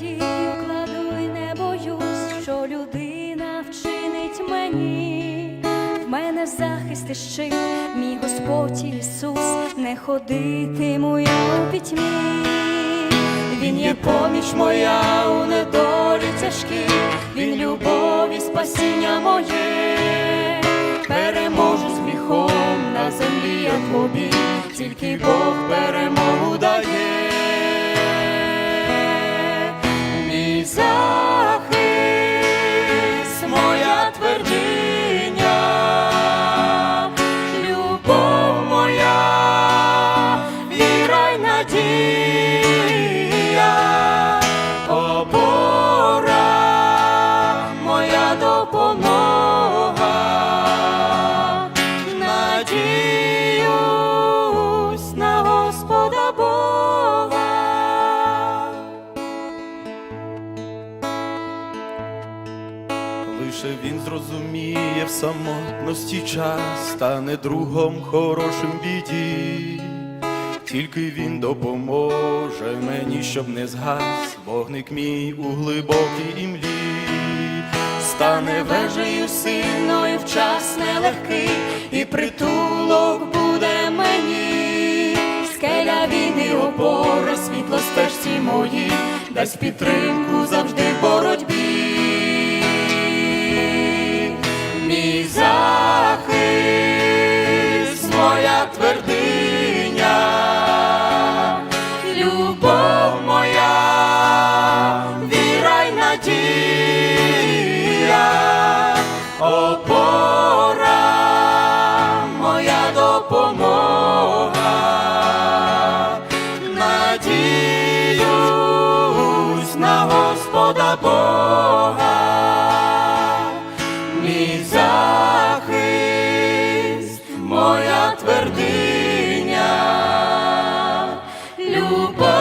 надію кладу і не боюсь, що людина вчинить мені. В мене захист і щит, мій Господь Ісус, не ходитиму я у пітьмі. Він є поміч моя у недолі тяжкій, він любов і спасіння моє, переможу з гріхом на землі, як в обі, тільки Бог перемогу Лише він зрозуміє в самотності час, стане другом хорошим біді. Тільки він допоможе мені, щоб не згас вогник мій у глибокій імлі. Стане вежею сильною в час нелегкий, і притулок буде мені, скеля війни, опора, світло стежці мої, дасть підтримку завжди боротьбі. Господа Бога, мій захист, моя твердиня, любов.